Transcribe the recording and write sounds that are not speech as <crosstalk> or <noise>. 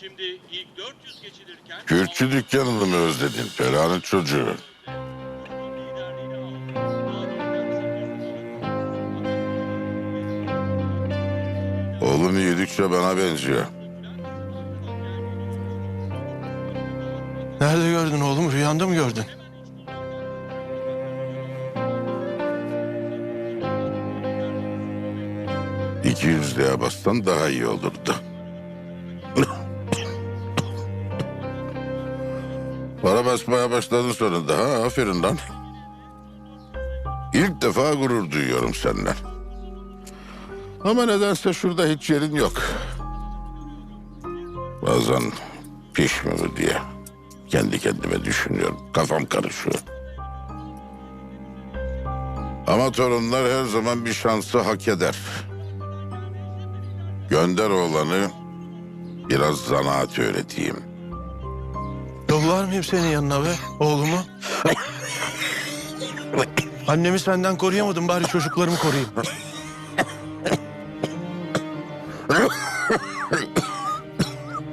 Şimdi ilk 400 geçilirken... Kürkçü dükkanını mı özledin? Ferhan'ın çocuğu. Oğlum yedikçe bana benziyor. Nerede gördün oğlum? Rüyanda mı gördün? İki yüzlüğe bastan daha iyi olurdu. <laughs> Para basmaya başladın sonunda ha aferin lan. İlk defa gurur duyuyorum senden. Ama nedense şurada hiç yerin yok. Bazen piş mi bu diye kendi kendime düşünüyorum. Kafam karışıyor. Ama torunlar her zaman bir şansı hak eder. Gönder oğlanı biraz zanaat öğreteyim. Yollar mıyım senin yanına be oğlumu? Annemi senden koruyamadım bari çocuklarımı koruyayım.